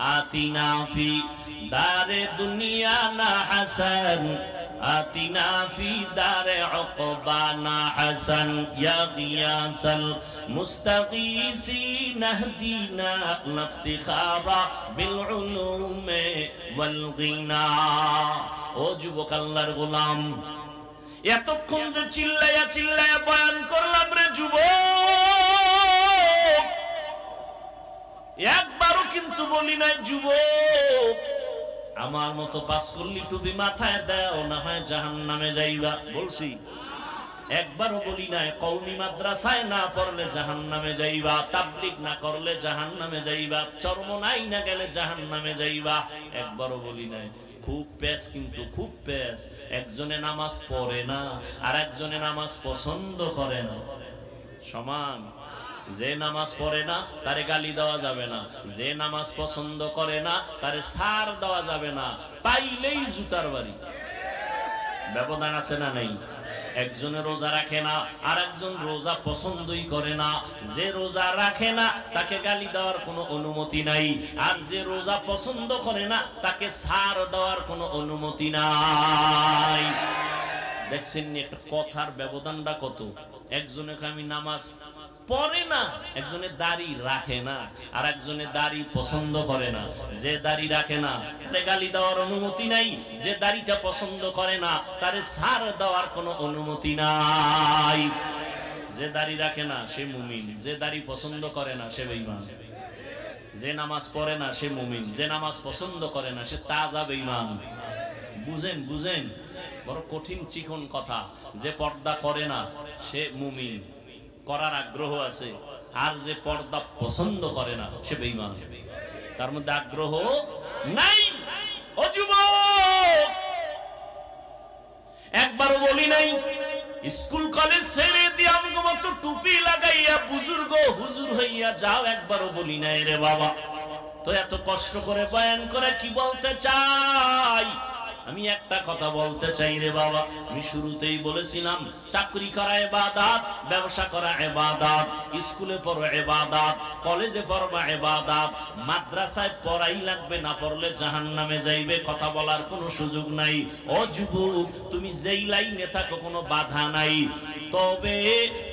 آتنا في دار دنيانا حسن آتنا في دار عقبانا حسن يا غياث المستغيثين اهدنا الافتخار بالعلوم والغنى ও যুবক আল্লাহর গোলাম এতক্ষণ যে চিল্লাইয়া চিল্লাইয়া বয়ান করলাম রে যুবক একবারও কিন্তু বলি নাই, যুবক, আমার মতো পাস করলি টুপি মাথায় দাও, না হয় জাহান নামে যাইবা। বলছি, একবারও বলি নাই কৌমি মাদ্রাসায় না পড়লে জাহান নামে যাইবা তাবলিক না করলে জাহান নামে যাইবা, চর্ম নাই না গেলে জাহান নামে যাইবা। একবারও বলি নাই, খুব পেস কিন্তু খুব পেস একজনে নামাজ পড়ে না আর একজনে নামাজ পছন্দ করে না। সমান যে নামাজ পড়ে না, তারে গালি দেওয়া যাবে না। যে নামাজ পছন্দ করে না, তারে সার দেওয়া যাবে না। পাইলেই জুতার বাড়ি। ব্যবধান আছে না নেই? একজনে রোজা রাখে না আর একজন রোজা পছন্দই করে না। যে রোজা রাখে না, তাকে গালি দেওয়ার কোনো অনুমতি নাই। আর যে রোজা পছন্দ করে না, তাকে সার দেওয়ার কোনো অনুমতি নাই। দেখছেন একটা কথার ব্যবধানটা কত? একজনে আমি নামাজ পড়ে না একজনের দাড়ি রাখে না আর একজনের দাড়ি পছন্দ করে না। যে দাড়ি রাখে না, তারে গালি দেওয়ার অনুমতি নাই। যে দাড়িটা পছন্দ করে না, তারে সার দেওয়ার কোনো অনুমতি নাই। যে দাড়ি রাখে না, সে মুমিন। যে দাড়ি পছন্দ করে না, সে বেঈমান। যে নামাজ পড়ে না, সে মুমিন। যে নামাজ পছন্দ করে না, সে তাজা বেঈমান। বুঝেন বুঝেন? বড় কঠিন চিকন কথা। যে পর্দা করে না, সে মুমিন। করার আগ্রহ আছে। আর যে পর্দা পছন্দ করে না, সে বেঈমান। তার মধ্যে আগ্রহ নাই। একবারও বলি নাই, স্কুল কলেজ ছেড়ে দিয়ে আমাকে মতো টুপি লাগাইয়া বুজুর্গ, হুজুর হইয়া যাও, একবারও বলি নাই রে বাবা। তো এত কষ্ট করে বয়ান করে কি বলতে চাই? আমি একটা কথা বলতে চাই রে বাবা। আমি শুরুতেই বলেছিলাম, চাকরি করা এবাদাত, ব্যবসা করা এবাদাত, স্কুলে পড়ো এবাদাত, কলেজে পড়বা এবাদাত, মাদ্রাসায় পড়াই লাগবে না পড়লে জাহান নামে যাইবে, কথা বলার কোনো সুযোগ নাই। ও যুবক, তুমি যেই লাইনে থাকো কোনো বাধা নাই। তবে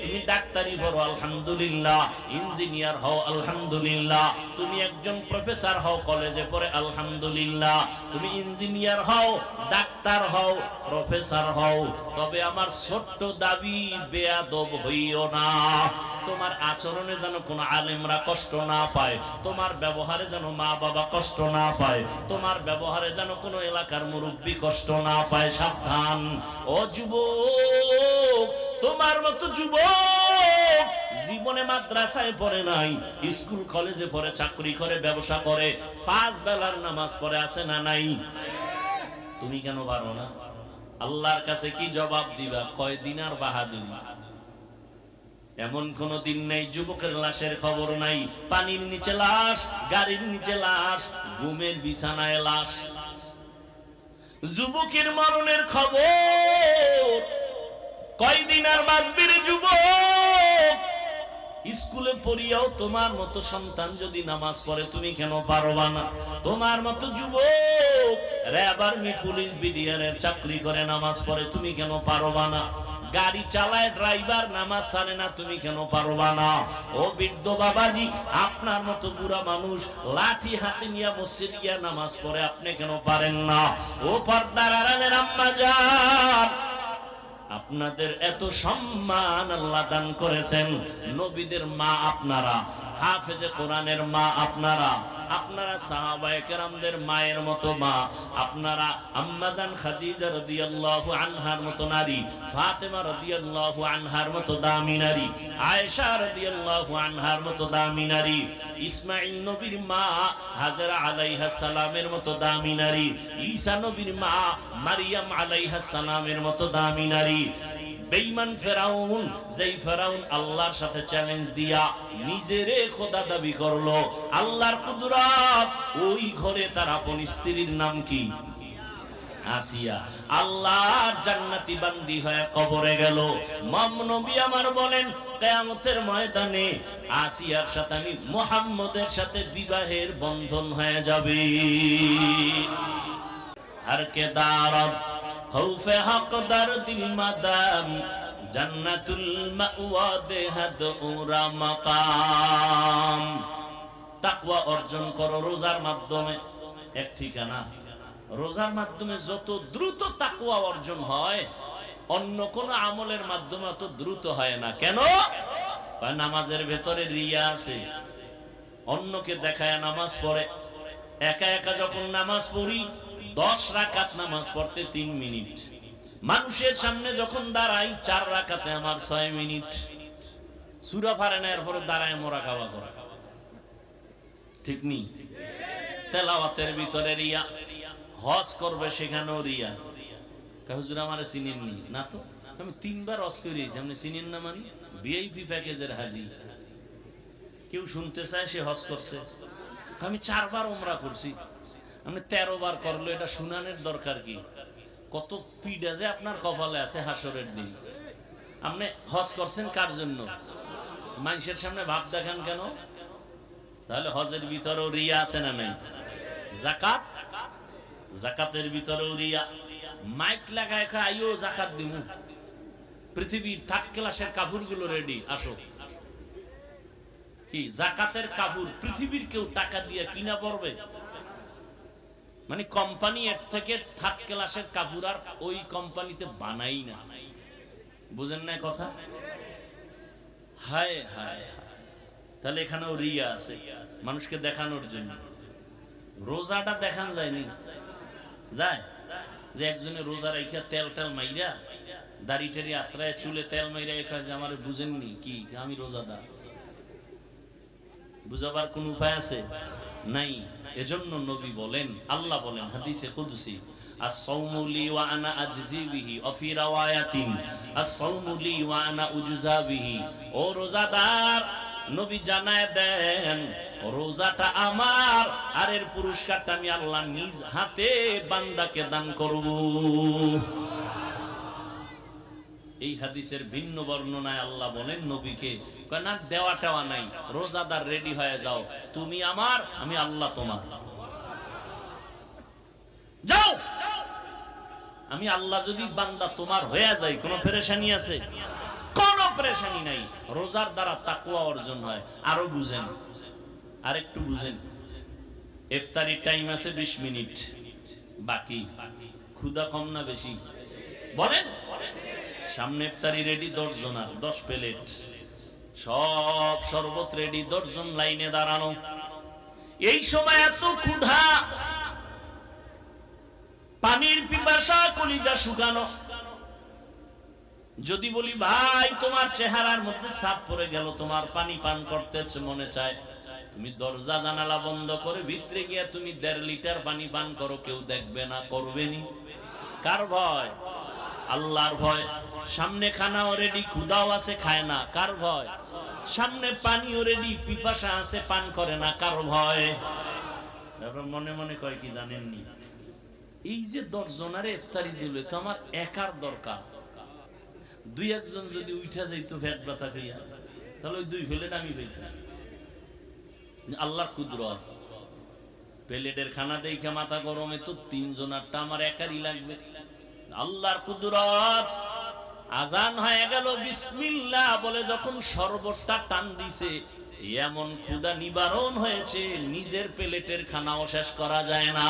তুমি ডাক্তারি পড়ো, আলহামদুলিল্লাহ। ইঞ্জিনিয়ার হও, আলহামদুলিল্লাহ। তুমি একজন প্রফেসর হও, কলেজে পড়ে, আলহামদুলিল্লাহ। তুমি ইঞ্জিনিয়ার হও ডাক্তার হও, প্রফেসর হও, তবে আমার ছোট্ট দাবি বেয়াদব হইও না। তোমার আচরণে যেন কোনো আলেমরা কষ্ট না পায়, তোমার ব্যবহারে যেন মা বাবা কষ্ট না পায়, তোমার ব্যবহারে যেন কোনো এলাকার মুরব্বী কষ্ট না পায়, সাবধান। ও যুবক, তোমার মতো যুবক জীবনে মাদ্রাসায় পড়ে নাই, স্কুল, কলেজে পড়ে, চাকরি করে, ব্যবসা করে, পাঁচ বেলার নামাজ পড়ে, আছে না নাই? তুমি কেন পারো না? আল্লাহর কাছে কি জবাব দিবা? কয়, দিন আর বাহাদুর। এমন কোন দিন নেই, যুবকের লাশের খবর নাই, পানির নিচে লাশ, গাড়ির নিচে লাশ, ঘুমের বিছানায় লাশ। যুবকের মরণের খবর। কয়দিন আর বাঁচবি যুবক? স্কুলে পড়িয়াও তোমার মতো সন্তান যদি নামাজ পড়ে, তুমি কেন পারবা না? তোমার মতো যুবক র্যাব আর্মি পুলিশ বিডিআরের চাকরি করে নামাজ পড়ে, তুমি কেন পারবা না? গাড়ি চালায় ড্রাইভার নামাজ সারে না, তুমি কেন পারবা না? ও বৃদ্ধ বাবাজি, আপনার মতো বুড়া মানুষ, লাঠি হাতে নিয়ে মসজিদ গিয়া নামাজ পড়ে, আপনি কেন পারেন না? ও পর্দার আরামের আম্মা যান আপনাদের এত সম্মান আল্লাহ দান করেছেন। নবীদের মা আপনারা হাফেজে কোরআনের মা আপনারা আপনারা সাহাবায়ে কেরামদের মায়ের মতো মা, আপনারা আম্মাজান খাদিজা রাদিয়াল্লাহু আনহার মতো নারী, ফাতেমা রাদিয়াল্লাহু আনহার মতো দামি নারী, আয়েশা রাদিয়াল্লাহু আনহার মতো দামি নারী, ইসমাঈল নবীর মা হাজরা আলাইহা সালামের মতো দামি নারী, ঈসা নবীর মা মারিয়াম আলাইহা সালামের মতো দামি নারী বেঈমান ফেরাউন, যেই ফেরাউন আল্লাহর সাথে চ্যালেঞ্জ দিয়া নিজেরে খোদা দাবি করল, আল্লাহর কুদরত, ওই ঘরে তার আপন স্ত্রীর নাম কি? আসিয়া। আল্লাহর বান্দি হয়ে কবরে গেল। আমার বলেন, কেয়ামতের ময়দানে আসিয়ার সাথে বিবাহের বন্ধন হয়ে যাবে। ہر کے دارب উরা মাকাম তাকওয়া অর্জন করো রোজার মাধ্যমে এক ঠিকানা রোজার মাধ্যমে যত দ্রুত তাকওয়া অর্জন হয় অন্য কোন আমলের মাধ্যমে অত দ্রুত হয় না। কেন? নামাজের ভেতরে রিয়া আছে। অন্যকে দেখায় নামাজ পড়ে। একা একা যখন নামাজ পড়ি দশ রাকাত নামাজ পড়তে তিন মিনিট। মানুষের সামনে যখন দাঁড়াই, চার রাকাতে আমার ছয় মিনিট। সুরা ফারে না এরপরে দাঁড়ায় মোরা খাওয়া করা। ঠিক নি? তেলাওয়াতের ভিতরে রিয়া। হজ করবে সেখানেও রিয়া। হুজুর আমারে চিনেন নি? না তো? আমি তিনবার হজ করিয়েছি আপনি চিনেন না মানে? ভিআইপি প্যাকেজের হাজি কেউ শুনতে চায় সে হজ করছে। আমি চারবার ওমরা করছি। আপনি তেরো বার করল, এটা শুনানের দরকার কি? কত পিডা যে আপনার কপালে আছে হাসরের দিন। আপনি হজ করছেন কার জন্য? মানুষের সামনে ভাব দেখান কেন? তাহলে হজের ভিতরেও রিয়া আছে না নাই? জাকাত? জাকাতের ভিতরেও রিয়া। মাইক লাগায় আইও জাকাত দিমু। পৃথিবীর থার্ড ক্লাসের কাপড়গুলো রেডি আসো। কি, জাকাতের কাপড় পৃথিবীর কেউ টাকা দিয়ে কিনা পড়বে? মানে কোম্পানি এর থেকে থার্ড ক্লাসের কাপড় আর ওই কোম্পানিতে বানাই না। বুঝেন না কথা? হায় হায়। তাহলে এখানেও রিয়া আছে, মানুষকে দেখানোর জন্য। রোজাটা দেখান যায়নি। যায়? যে একজনে রোজা রাইখা তেল টেল মাইরা, দাড়ি টাড়ি আশ্রয় চুলে তেল মাইরা যে আমার বুঝেননি কি? আমি রোজাদার। বুঝাবার কোন উপায় আছে? নাই। এজন্য নবী বলেন, আল্লাহ বলেন হাদিসে কুদসি ওয়া আনা বিহি ওয়া আনা বিহি। ও রোজাদার, নবী জানায় দেন আমার, আর এর পুরস্কারটা আমি আল্লাহ নিজ হাতে বান্দাকে দান করব। এই হাদিসের ভিন্ন বর্ণনায় আল্লাহ বলেন নবীকে না দেওয়া টেওয়া নাই, রোজাদার রেডি হয়ে যাও, তুমি আমার, আমি আল্লাহ তোমার। যাও! আমি আল্লাহ যদি বান্দা তোমার হয়ে যাই, কোনো পেরেশানি আছে? কোনো পেরেশানি নাই। রোজার দ্বারা তাকুয়া অর্জন হয়। আরও বুঝেন। আর একটু বুঝেন। ইফতারি টাইম আছে 20 মিনিট। বাকি? ক্ষুদা কম না বেশি? বলেন। সামনে ইফতারি রেডি দশ জনার দশ প্লেট। সব শরবত রেডি দশ জন লাইনে দাঁড়ানো। এই সময় এত ক্ষুধা। পানির পিপাসা কলিজা শুকানো যদি বলি, ভাই, তোমার চেহারার মধ্যে সাপ পড়ে গেল, তোমার পানি পান করতে মনে চায়। তুমি দরজা জানালা বন্ধ করে ভিতরে গিয়ে তুমি দেড় লিটার পানি পান করো, কেউ দেখবে না, করবে নি। কার ভয়? আল্লাহর ভয়। সামনে খানাও রেডি ক্ষুদাও আছে, খায় না, কার ভয়? সামনে পানিও রেডি পিপাসা আছে, পান করে না, কার ভয়? মনে মনে কয় কি জানেননি? এই যে দশজনারে ইফতারি দিল তো আমার একার দরকার। দুই একজন যদি উঠা যাইতো ফ্যাট ব্যথা খাইয়া। তাহলে ওই দুই প্লেট আমি পেতাম আল্লাহর কুদরত। প্লেটের খানা দেখে মাথা গরমে তো তিনজনারটা আমার একারই লাগবে। আল্লাহর কুদরত। আজান হয়ে গেল, বিসমিল্লাহ বলে যখন শরবতটা টান দিছে, এমন ক্ষুদা নিবারণ হয়েছে, নিজের প্লেটের খানাও শেষ করা যায় না।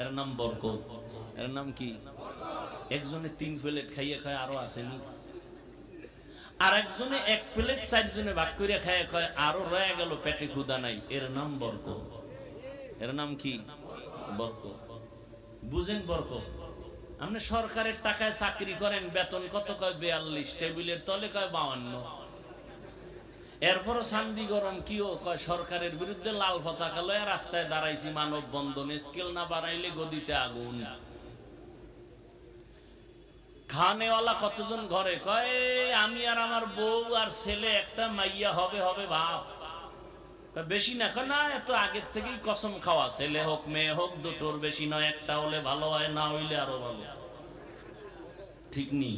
এর নাম বরকত। এর নাম কি? একজনে তিন প্লেট খাইয়ে খায়, আরও আসেনি আর একজনে এক প্লেট চারজনে ভাগ করে খায় খায়, আরও রয়ে গেল, পেটে ক্ষুদা নাই। এর নাম বরকত। এর নাম কি? বরকত। বুঝেন বরকত, আপনি সরকারের টাকায় চাকরি করেন, বেতন কত কয়? বিয়াল্লিশ, টেবিলের তলে কয়? বাউান্ন এরপরও শান্তি গরম, কিও কয়? সরকারের বিরুদ্ধে লাল পতাকা লয়ে রাস্তায় দাঁড়াইছি, মানব বন্ধন স্কেল না বাড়াইলে গদিতে আগুন। খানেওয়ালা কতজন ঘরে কয় আমি আর আমার বউ আর ছেলে একটা মাইয়া হবে হবে তা বেশি না কয় না, এত আগের থেকেই কসম খাওয়া, ছেলে হোক, মেয়ে হোক, দুটোর বেশি নয়, একটা হলে ভালো হয়, না হইলে আরও ভালো। ঠিক নেই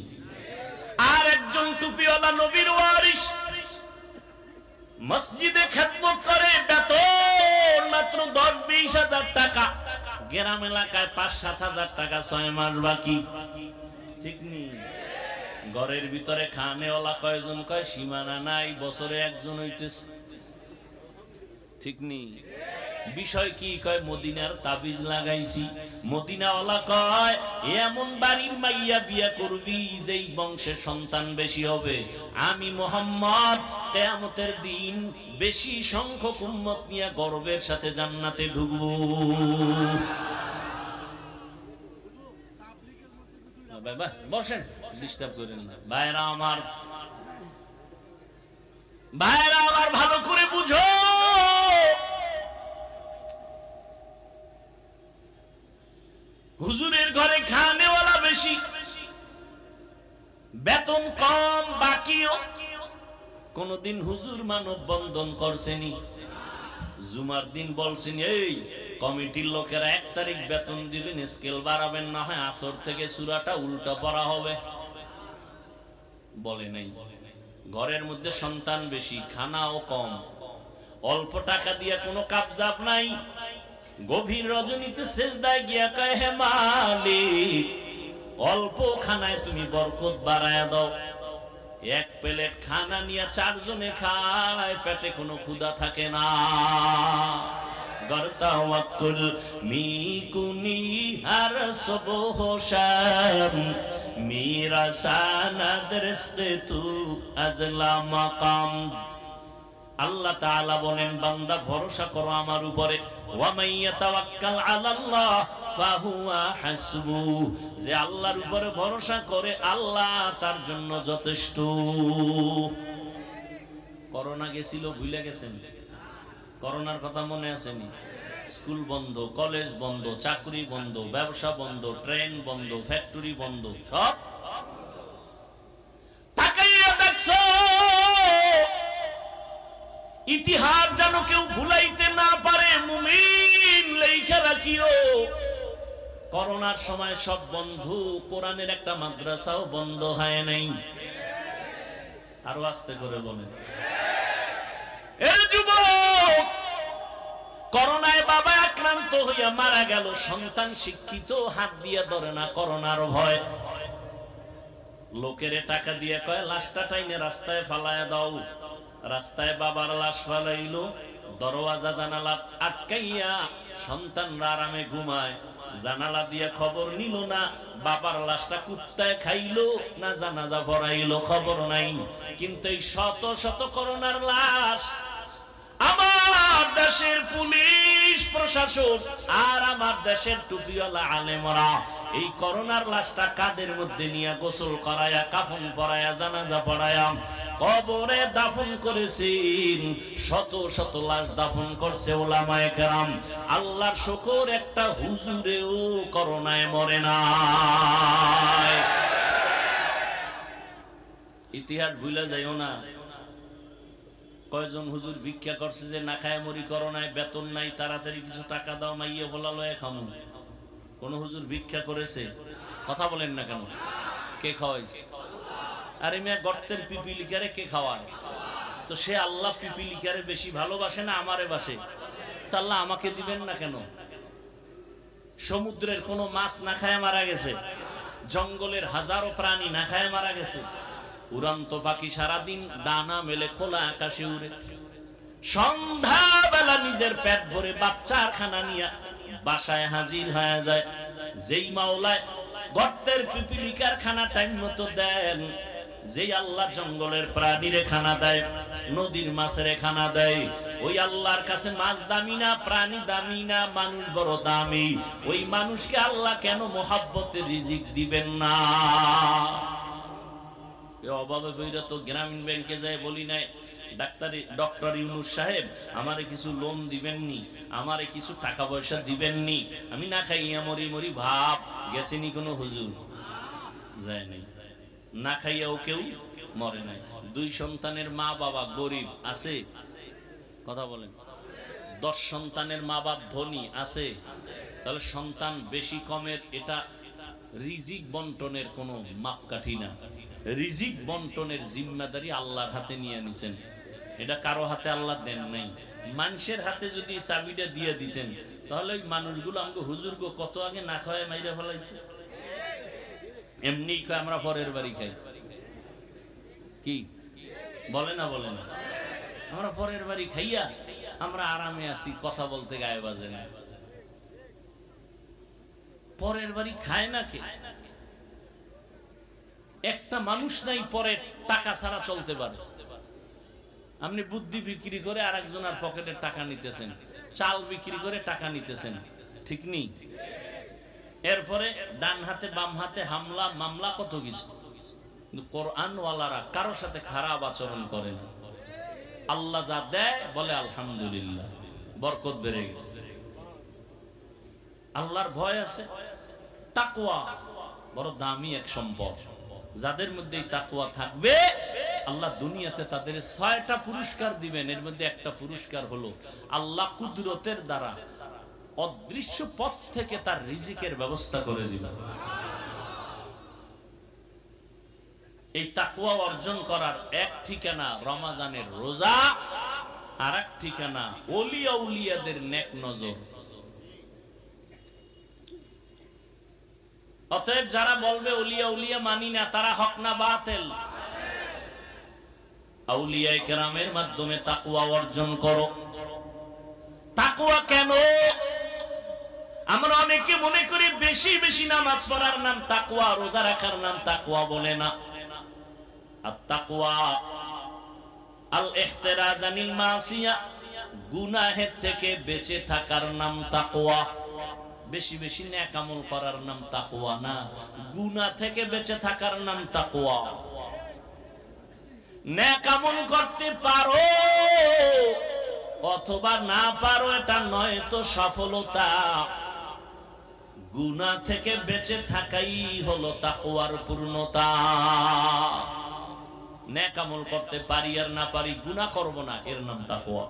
আর একজন টুপিওয়ালা নবীর ওয়ারিস মসজিদে খেদমত করে, বেতন মাত্র দশ বিশ হাজার টাকা। গ্রাম এলাকায় পাঁচ সাত হাজার টাকা ছয় মাস বাকি। ঠিক নেই ঘরের ভিতরে খানেওয়ালা কয়জন কয়, সীমানা নাই, বছরে একজন হইতেছে। ঠিক নেই। বিষয় কি কয়, মদিনার তাবিজ লাগাইছি। মদিনাওয়ালা কয়, এমন বাড়ির মাইয়া বিয়া করবি যেই বংশের সন্তান বেশি হবে। আমি মোহাম্মদ কেয়ামতের দিন বেশি সংখ্যক উম্মত নিয়ে গর্বের সাথে জান্নাতে ঢুকবো। বসেন ডিস্টার্ব করেন না। ভাইরা আমার ভাইরা আমার ভালো করে বুঝো। হুজুরের ঘরে খানেওয়ালা বেশি। বেতন কম, বাকিও। কোনদিন হুজুর মানব বন্ধন করছেনি। জুমার দিন বলছেন, এই, কমিটির লোকেরা এক তারিখ বেতন দিবেন, স্কেল বাড়াবেন, না হয় আসর থেকে সুরাটা উল্টা পড়া হবে। বলে নাই। ঘরের মধ্যে সন্তান বেশি, খানাও কম। অল্প টাকা দিয়ে কোনো কাবজাব নাই। গভীর রজনীতে শেষদায় গিয়া কয়, হে মালিক, অল্প খানায় তুমি বরকত বাড়ায় দাও। এক প্লেট খানা নিয়ে চারজনে খায়, পেটে কোনো ক্ষুধা থাকে না। মেরা সানাদ রিজকে তু আজলা মাকাম। আল্লাহ তাআলা বলেন, বান্দা ভরসা করো আমার উপরে। যে আল্লাহর উপরে ভরসা করে, আল্লাহ তার জন্য যথেষ্ট। করোনা গেছিল, ভুলে গেছেন? করোনার কথা মনে আসেনি? স্কুল বন্ধ, কলেজ বন্ধ, চাকরি বন্ধ, ব্যবসা বন্ধ, ট্রেন বন্ধ, ফ্যাক্টরি বন্ধ, সব ইতিহাস যেন কেউ ভুলাইতে না পারে, মুমিন লেখা রাখিও। করোনার সময় সব বন্ধু, কোরআনের একটা মাদ্রাসাও বন্ধ হয় নাই। আরও আস্তে করে বলেন। করোনায় বাবা আক্রান্ত হইয়া মারা গেল, সন্তান শিক্ষিত, হাত দিয়ে ধরে না করোনার ভয়। লোকেরে টাকা দিয়ে কয়, লাশটা টাইনে রাস্তায় ফালায়া দাও। রাস্তায় বাবার লাশ ফালাইলো, দরওয়াজা জানালা আটকাইয়া সন্তানরা আরামে ঘুমায়। জানালা দিয়ে খবর নিল না বাবার লাশটা কুত্তায় খাইলো না জানাজা ভরাইলো, খবর নাই। কিন্তু এই শত শত করোনার লাশ আমার দেশের পুলিশ প্রশাসন আর আমার দেশের টুপিওয়ালা আলেমরা, এই করোনার লাশটা কাদের মধ্যে নিয়ে গোসল করায়া, কাফন পরায়া, জানাজা পড়ায়া, কবরে দাফন করেছেন শত শত লাশ দাফন করছে ওলামায়ে কেরাম। আল্লাহর শকর একটা হুজুরেও করোনায় মরে না ইতিহাস ভুলে যাইও না। কয়জন হুজুর ভিক্ষা করছে যে না খায় মরি করোনায় বেতন নাই, তাড়াতাড়ি কিছু টাকা দাও মাইয়ে বলা লয়ে খামু। কোন হুজুর ভিক্ষা করেছে? কথা বলেন না কেন? কে খাওয়াইছে? আরে মিয়া, গর্তের পিপিলিকারে কে খাওয়ায়? তো সে আল্লাহ পিপিলিকারে বেশি ভালোবাসে না আমারে বাসে? তা আল্লাহ আমাকে দিবেন না কেন? সমুদ্রের কোনো মাছ না খায় মারা গেছে। জঙ্গলের হাজারো প্রাণী না খায় মারা গেছে। উড়ন্ত পাখি সারাদিন ডানা মেলে খোলা আকাশে উড়ে। সন্ধ্যাবেলা নিজের পেট ভরে বাচ্চার খানা নিয়ে বাসায় হাজির হয়ে যায়। যেই মাওলায় গর্তের পিপিলিকার খানা টাইম মতো দেন, যেই আল্লাহ জঙ্গলের প্রাণীরে খানা দেয়, নদীর মাছের খানা দেয়, ওই আল্লাহর কাছে মাছ দামি না, প্রাণী দামি না, মানুষ বড় দামি, ওই মানুষকে আল্লাহ কেন মোহাব্বতের রিজিক দিবেন না? অভাবে বইরা তো গ্রামীণ ব্যাংকে যায় বলি নাই। ডাক্তারি, ডক্টর ইউনুস সাহেব, আমারে কিছু লোন দিবেননি, আমারে কিছু টাকা পয়সা দিবেননি। আমি না খাইয়া মরি মরি ভাব, গেছেনি কোনো হুজুর? যায় নাই না খাইয়াও কেউ মরে নাই। দুই সন্তানের মা বাবা গরিব আছে? কথা বলেন। দশ সন্তানের মা বাপ ধনী আছে? তাহলে সন্তান বেশি কমের এটা রিজিক বন্টনের কোনো মাপকাঠি না। রিজিক বন্টনের জিম্মাদারি আল্লাহর হাতে নিয়ে নিছেন। এটা কারও হাতে আল্লাহ দেন নাই। মানুষের হাতে যদি চাবিটা দিয়ে দিতেন, তাহলে ওই মানুষগুলো আমাকে হুজুর গো, কত আগে না খাওয়ায় মাইরা ফেলাইতো? এমনি আমরা পরের বাড়ি খাই। কি? বলে না বলে না। আমরা পরের বাড়ি খাইয়া আমরা আরামে আছি, কথা বলতে গায়ে বাজে না। পরের বাড়ি খায় না কে? একটা মানুষ নাই, পরে টাকা ছাড়া চলতে পারে। আপনি বুদ্ধি বিক্রি করে আর একজনের পকেটে টাকা নিতেছেন। চাল বিক্রি করে টাকা নিতেছেন। ঠিক নেই? এরপরে ডান হাতে, বাম হাতে হামলা, মামলা, কত কিছু। কোরআনওয়ালারা কারোর সাথে খারাপ আচরণ করে না। আল্লাহ যা দেয়, বলে আলহামদুলিল্লাহ। বরকত বেড়ে গেছে। আল্লাহর ভয় আছে। তাকুয়া বড় দামি এক সম্পদ। যাদের মধ্যে তাকুয়া থাকবে, আল্লাহ দুনিয়াতে তাদের ছয়টা পুরস্কার দিবেন। এর মধ্যে একটা পুরস্কার হলো আল্লাহ কুদরতের দ্বারা অদৃশ্য পথ থেকে তার রিজিকের ব্যবস্থা করে দিবেন এই তাকুয়া অর্জন করার এক ঠিকানা রমাজানের রোজা আর এক ঠিকানা ওলিয়া উলিয়াদের নেক নজর। অতএব যারা বলবে উলিয়া উলিয়া মানি না, তারা হক না বাতেল। আউলিয়া কেরামের মাধ্যমে তাকুয়া অর্জন করো। তাকুয়া কেন? আমরা অনেকে মনে করি বেশি বেশি নামাজ পড়ার নাম তাকুয়া রোজা রাখার নাম তাকুয়া বলে না। আর তাকুয়া আল ইহতিরাজ আনিল মাসিয়া গুনাহের থেকে বেঁচে থাকার নাম তাকুয়া বেশি বেশি ন্যাক আমল করার নাম তাকুয়া না। গুনাহ থেকে বেঁচে থাকার নাম তাকুয়া ন্যাক আমল করতে পারো, অথবা না পারো, এটা নয় তো সফলতা। গুনা থেকে বেঁচে থাকাই হলো তাকুয়ার পূর্ণতা। ন্যাক আমল করতে পারি আর না পারি গুনা করব না, এর নাম তাকুয়া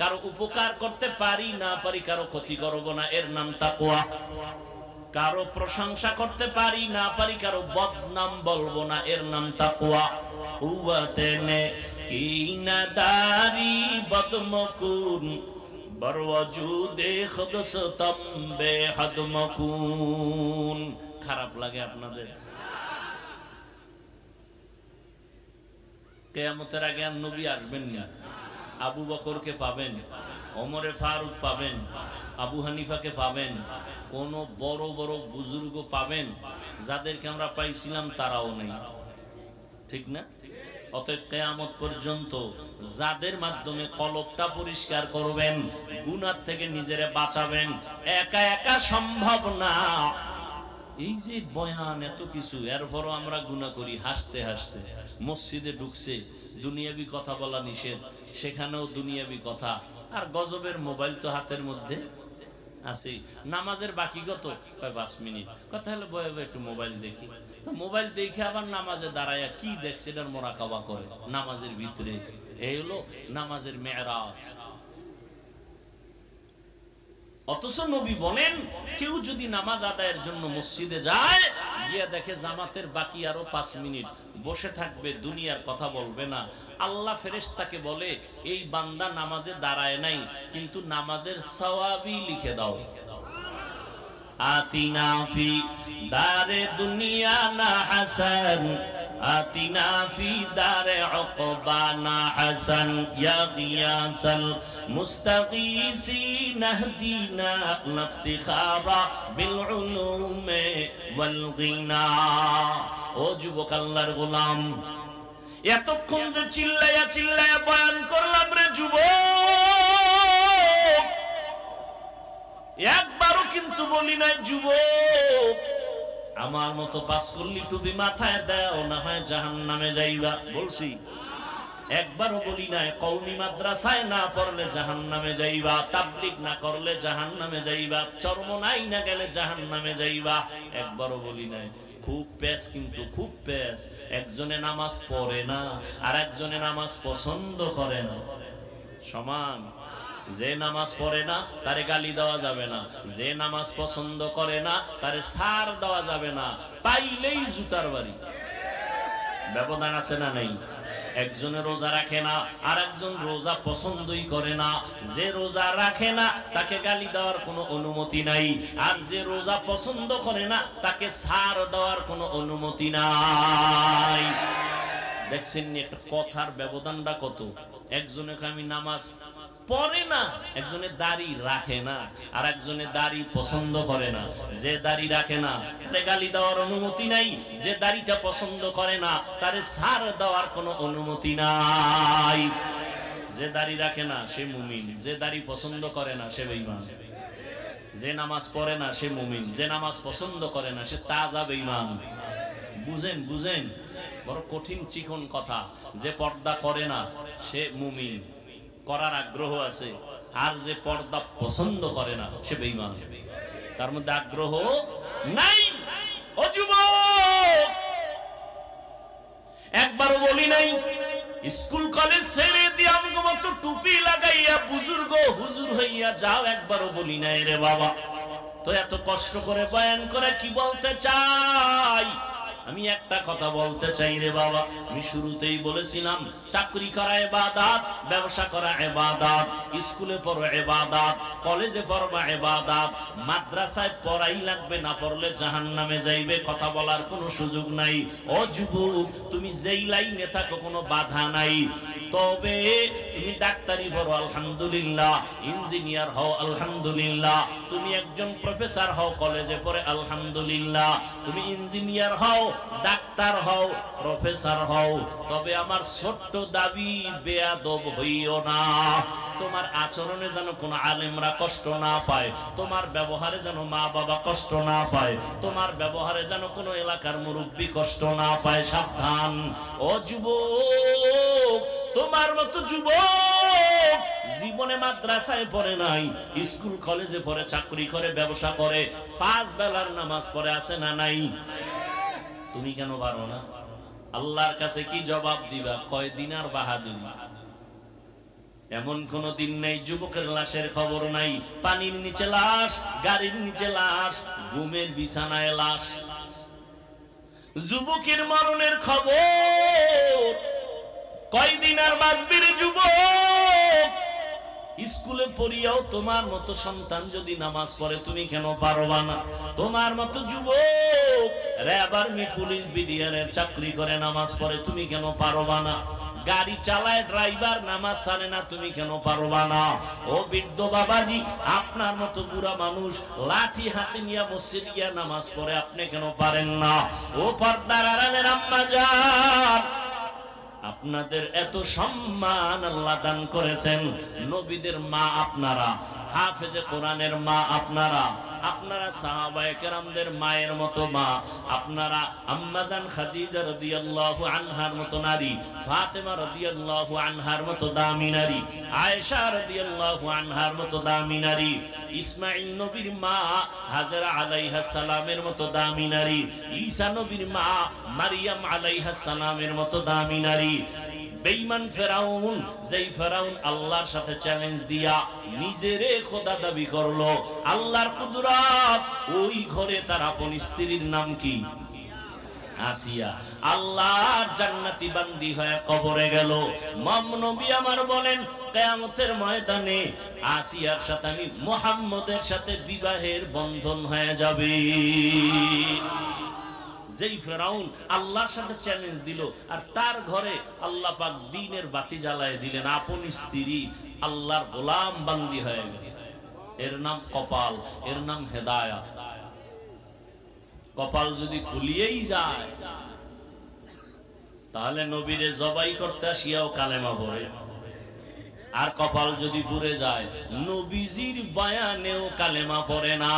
কারও উপকার করতে পারি, না পারি কারও ক্ষতি করব না, এর নাম তাকুয়া কারও প্রশংসা করতে পারি, না পারি কারও বদনাম বলব না, এর নাম তাকুয়া উওয়াতে নে কি না দারি বদমকুন, বরওয়াজুদে খুদসতম বেহদমকুন। খারাপ লাগে আপনাদের। কেয়ামতের আগে আর নবী আসবেন না। আবু বকরকে পাবেন অমরে ফারুক পাবেন, আবু হানিফাকে পাবেন, কোন বড় বড় বুজুর্গ পাবেন, যাদেরকে আমরা পাইছিলাম তারাও নেই। ঠিক না? অতএব কেয়ামত পর্যন্ত যাদের মাধ্যমে কলবটা পরিষ্কার করবেন গুনার থেকে নিজেরে বাঁচাবেন, একা একা সম্ভব না। এই যে বয়ান, এত কিছু এরপরও আমরা গুণা করি, হাসতে হাসতে। মসজিদে ঢুকছে, দুনিয়াবি কথা বলা নিষেধ, সেখানেও দুনিয়াবি কথা। আর গজবের মোবাইল তো হাতের মধ্যে আছে। নামাজের বাকি কত? পাঁচ মিনিট। কথা হলো বয়ে একটু মোবাইল দেখি। তো মোবাইল দেখে আবার নামাজে দাঁড়ায় কি দেখছে, এটার মোরাকাবা করে। নামাজের ভিতরে, এই হলো নামাজের মেয়েরাজ। অথচ নবী বলেন, কেউ যদি নামাজ আদায়ের জন্য মসজিদে যায়, গিয়া দেখে জামাতের বাকি আরও পাঁচ মিনিট বসে থাকবে, দুনিয়ার কথা বলবে না। আল্লাহ ফেরেশতাকে বলে, এই বান্দা নামাজে দাঁড়ায় নাই, কিন্তু নামাজের সওয়াবই লিখে দাও। আতিনা ফি দারে দুনিয়া না হাসান آتنا في دار عقبانا حسن يا غياث المستغيثين اهدنا الافتخار بالعلوم والغنى ও যুবক আল্লাহর গোলাম এতক্ষণ যে চিল্লাইয়া চিল্লাইয়া বয়ান করলাম রে যুবক একবারও কিন্তু বলি নাই যুবক আমার মতো পাস করলি টুপি মাথায় দাও, না হয় জাহান নামে যাইবা। বলছি, একবারও বলি নাই কৌমি মাদ্রাসায় না পড়লে জাহান নামে যাইবা তাবলিক না করলে জাহান নামে যাইবা, চর্ম নাই না গেলে জাহান নামে যাইবা। একবারও বলি নাই, খুব প্যাস কিন্তু খুব প্যাস একজনে নামাজ পড়ে না আর একজনে নামাজ পছন্দ করে না। সমান। যে নামাজ পড়ে না, তারে গালি দেওয়া যাবে না। যে নামাজ পছন্দ করে না, তারে সার দেওয়া যাবে না। পাইলেই জুতার বাড়ি। ব্যবধান আছে না নেই? একজনে রোজা রাখে না আর একজন রোজা পছন্দই করে না। যে রোজা রাখে না, তাকে গালি দেওয়ার কোনো অনুমতি নাই। আর যে রোজা পছন্দ করে না, তাকে সার দেওয়ার কোনো অনুমতি নাই। দেখছেন একটা কথার ব্যবধানটা কত? একজনে আমি নামাজ পড়ে না, একজনে দাড়ি রাখে না, আর একজনে দাড়ি পছন্দ করে না। যে দাড়ি রাখে না গালি দেওয়ার অনুমতি নাই। যে দাড়িটা পছন্দ করে না, তারে সার দেওয়ার কোনো অনুমতি নাই। যে দাড়ি রাখে না, সে মুমিন। যে দাড়ি পছন্দ করে না, সে বেঈমান। যে নামাজ পড়ে না, সে মুমিন। যে নামাজ পছন্দ করে না, সে তাজা বেঈমান। বুঝেন বুঝেন? বড় কঠিন চিকন কথা। যে পর্দা করে না, সে মুমিন। করার আগ্রহ আছে। আর যে পর্দা পছন্দ করে না, সে বেঈমান। তার মধ্যে আগ্রহ নাই। একবারও বলি নাই, স্কুল কলেজ ছেড়ে দিয়ে আমাকে মতো টুপি লাগাইয়া বুজুর্গ, হুজুর হইয়া যাও, একবারও বলি নাই রে বাবা। তো এত কষ্ট করে বয়ান করে কি বলতে চাই? আমি একটা কথা বলতে চাই রে বাবা। আমি শুরুতেই বলেছিলাম, চাকরি করা এবাদাত ব্যবসা করা এবাদাত স্কুলে পড়ো এবাদাত কলেজে পড়বা এবাদাত মাদ্রাসায় পড়াই লাগবে না পড়লে জাহান্নামে যাইবে, কথা বলার কোনো সুযোগ নাই। ও যুবক, তুমি যেই লাইনে থাকো কোনো বাধা নাই। তবে তুমি ডাক্তারি পড়ো, আলহামদুলিল্লাহ। ইঞ্জিনিয়ার হও, আলহামদুলিল্লাহ। তুমি একজন প্রফেসর হও, কলেজে পড়ে, আলহামদুলিল্লাহ। তুমি ইঞ্জিনিয়ার হও ডাক্তার হও, প্রফেসর হও, তবে আমার ছোট্ট দাবি বেয়াদব হইও না। তোমার আচরণে যেন কোনো আলেমরা কষ্ট না পায়, তোমার ব্যবহারে যেন মা বাবা কষ্ট না পায়, তোমার ব্যবহারে যেন কোনো এলাকার মুরব্বী কষ্ট না পায়, সাবধান। ও যুবক, তোমার মতো যুবক জীবনে মাদ্রাসায় পড়ে নাই, স্কুল কলেজে পড়ে, চাকরি করে, ব্যবসা করে, পাঁচ বেলার নামাজ পড়ে আছে না নাই? তুমি কেন পারো না? আল্লাহর কাছে কি জবাব দিবা? কয় দিনার বাহাদুর। এমন কোন দিন নেই, যুবকের লাশের খবর নাই, পানির নিচে লাশ, গাড়ির নিচে লাশ, ঘুমের বিছানায় লাশ। যুবকের মরণের খবর। কয়দিন আর বাঁচবির যুবক? স্কুলে পড়িয়াও তোমার মতো সন্তান যদি নামাজ পড়ে, তুমি কেন পারবা না? তোমার মতো যুবক র্যাব আর্মি পুলিশ বিডিআরের চাকরি করে নামাজ পড়ে, তুমি কেন পারবা না? গাড়ি চালায় ড্রাইভার নামাজ ছাড়ে না, তুমি কেন পারবা না? ও বৃদ্ধ বাবাজি, আপনার মতো বুড়া মানুষ লাঠি হাতে নিয়ে মসজিদ গিয়া নামাজ পড়ে, আপনি কেন পারেন না? ও পর্দার আরামের আম্মা যান আপনাদের এত সম্মান আল্লাহ দান করেছেন। নবীদের মা আপনারা হাফেজে কোরআনের মা আপনারা আপনারা সাহাবায়ে কেরামদের মায়ের মতো মা, আপনারা আম্মাজান খাদিজা রাদিয়াল্লাহু আনহার মতো নারী, ফাতেমা রাদিয়াল্লাহু আনহার মতো দামি নারী, আয়েশা রাদিয়াল্লাহু আনহার মতো দামি নারী, ইসমাঈল নবীর মা হাজরা আলাইহা সালামের মতো দামি নারী, ঈসা নবীর মা মারিয়াম আলাইহা সালামের মতো দামি নারী বেঈমান ফেরাউন, যেই ফেরাউন আল্লাহর সাথে চ্যালেঞ্জ দিয়া নিজেরে খোদা দাবি করল। আল্লাহর কুদরত, ওই ঘরে তার আপন স্ত্রীর নাম কি? আসিয়া। জান্নাতি বান্দি হয়ে কবরে গেল। বলেন, কেয়ামতের ময়দানে আসিয়ার সাথে আমি মোহাম্মদের সাথে বিবাহের বন্ধন হয়ে যাবে। যেই ফেরাউন আল্লাহর সাথে চ্যালেঞ্জ দিল, আর তার ঘরে আল্লাহ পাক দিনের বাতি জ্বালায় দিলেন, আপন স্ত্রী, আল্লাহর গোলাম বান্দি হয়ে গেল। এর নাম কপাল, এর নাম হেদায়া। কপাল যদি খুলিয়েই যায়, তাহলে নবীরে জবাই করতে আসিয়াও কালেমা পড়ে। আর কপাল যদি পুড়ে যায়, নবীজির বায়ানেও কালেমা পড়ে না।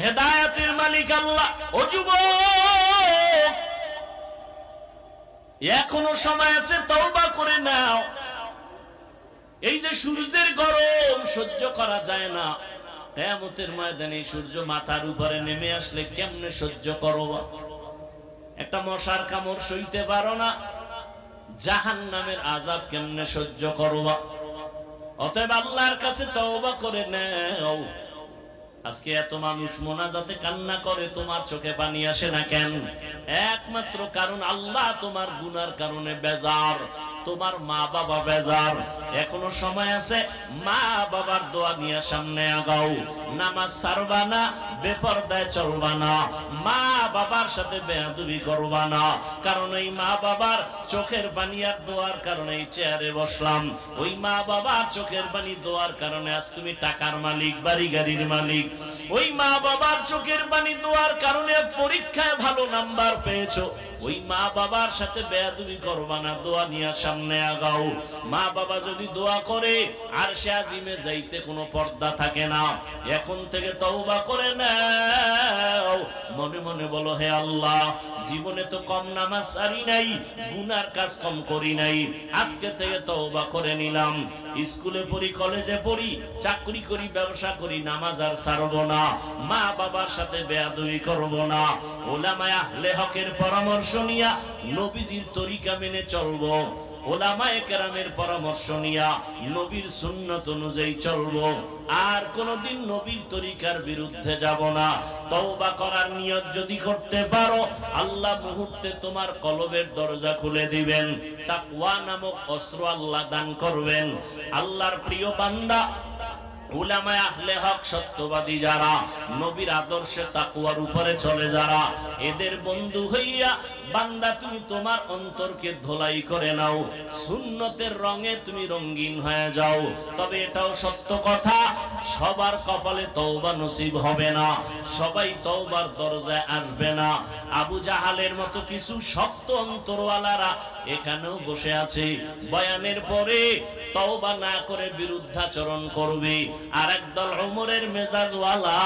হেদায়াতের মালিক আল্লাহ। ও যুবক, এখনও সময় আছে, তওবা করে নাও। এই যে সূর্যের গরম, সহ্য করা যায় না। কেয়ামতের ময়দানে সূর্য মাথার উপরে নেমে আসলে কেমনে সহ্য করো একটা মশার কামড় সইতে পারো না। জাহান নামের আজাব কেমনে সহ্য করবা? অতএব আল্লাহর কাছে তওবা করে নাও। আজকে এত মানুষ মোনা যাতে কান্না করে, তোমার চোখে পানি আসে না কেন? একমাত্র কারণ আল্লাহ তোমার গুনার কারণে বেজার। তোমার মা বাবা বেজার। এখনও সময় আছে মা বাবার দোয়া নিয়ে সামনে আগাও। নামাজ সারবা না, বেপরদায় চলবা না। মা বাবার সাথে বেয়াদুবি করবা না। কারণ এই মা বাবার চোখের পানি আর দোয়ার কারণে এই চেয়ারে বসলাম। ওই মা বাবার চোখের পানি দোয়ার কারণে আজ তুমি টাকার মালিক বাড়ি গাড়ির মালিক। ওই মা বাবার চোখের পানি দোয়ার কারণে পরীক্ষায় ভালো নাম্বার পেয়েছ। ওই মা বাবার সাথে বেয়াদুবি করবা না, দোয়া নিয়ে সামনে আগাও মা বাবা যদি দোয়া করে, আর সে আজিমে যাইতে কোনো পর্দা থাকে না। এখন থেকে করে নাও। মনে মনে বলো, হে আল্লাহ, জীবনে তো কম নামাজ সারি নাই, গুনার কাজ কম করি নাই। আজকে থেকে তওবা করে নিলাম। স্কুলে পড়ি, কলেজে পড়ি, চাকরি করি, ব্যবসা করি, নামাজ আর ছাড়বো না। মা বাবার সাথে বেয়াদবি করব না। ওলামায় আহলে হকের পরামর্শ নিয়া নবীজির তরিকা মেনে চলবো। ওলামায়ে কেরামের পরামর্শ নিয়া নবীর সুন্নত অনুযায়ী চলবো। আর কোনদিন নবীর তরিকার বিরুদ্ধে যাব না। তওবা করার নিয়ত যদি করতে পারো, আল্লাহ মুহূর্তে তোমার কলবের দরজা খুলে দিবেন। তাকওয়া নামক অস্ত্র আল্লাহ দান করবেন। আল্লাহর প্রিয় বান্দা উলামায়ে আহলে হক সত্যবাদী যারা, নবীর আদর্শে তাকওয়ার উপরে চলে যারা, এদের বন্ধু হইয়া বান্দা তুমি তোমার অন্তরকে ধোলাই করে নাও, সুন্নতের রঙে তুমি রঙিন হয়ে যাও। তবে এটাও সত্য কথা, সবার কপালে তওবা নসিব হবে না, সবাই তওবার দরজায় আসবে না। আবু জাহালের মতো কিছু শক্ত অন্তরওয়ালারা এখানেও বসে আছে, বয়ানের পরে তওবা না করে বিরুদ্ধাচরণ করবে। আর একদল ওমরের মেজাজওয়ালা,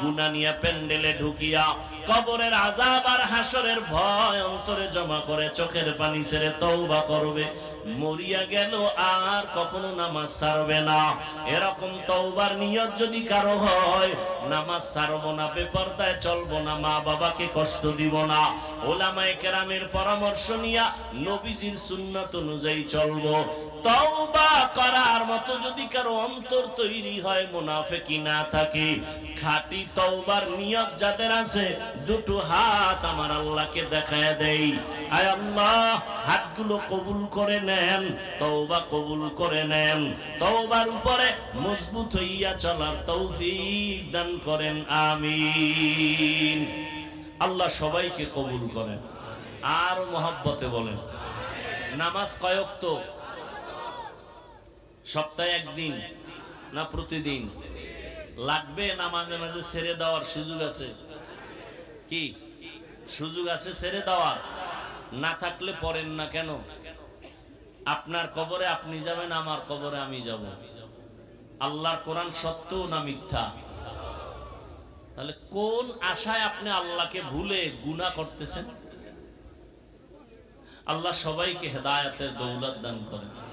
গুনা নিয়ে প্যান্ডেলে ঢুকিয়া কবরের আজাব আর হাসরের ভয় অন্তরে জমা করে চোখের পানি ছেড়ে তওবা করবে। মরিয়া গেল আর কখনো নামাজ ছাড়বে না। এরকম তওবার নিয়ত যদি কারও হয়, নামাজ ছাড়বো না, বেপরদায় চলবো না, মা বাবাকে কষ্ট দিব না। ওলামায়ে কেরামের পরামর্শ নিয়া নবীজির সুন্নাত অনুযায়ী চলবো। তওবা করার মতো যদি কারও অন্তর তৈরি হয় মুনাফিকি না থাকে। খাঁটি তওবার নিয়ত যাদের আছে, দুটো হাত আমার আল্লাহকে দেখায় দেই। আয় আল্লাহ, হাতগুলো কবুল করে নেন, তওবা কবুল করে নেন। তওবার উপরে মজবুত হইয়া চলার তৌফিক দান করেন, আমিন। আল্লাহ সবাইকে কবুল করেন, আর মহব্বতে বলেন, নামাজ কয়ক তো সপ্তাহে একদিন না প্রতিদিন? লাগবে না মাঝে মাঝে ছেড়ে দেওয়ার সুযোগ আছে? কি? সুযোগ আছে ছেড়ে দেওয়ার? না থাকলে পড়েন না কেন? আপনার কবরে আপনি যাবেন, আমার কবরে আমি যাব। আল্লাহর কোরআন সত্য না মিথ্যা? তাহলে কোন আশায় আপনি আল্লাহকে ভুলে গুনাহ করতেছেন? আল্লাহ সবাইকে হেদায়তের দৌলত দান করেন।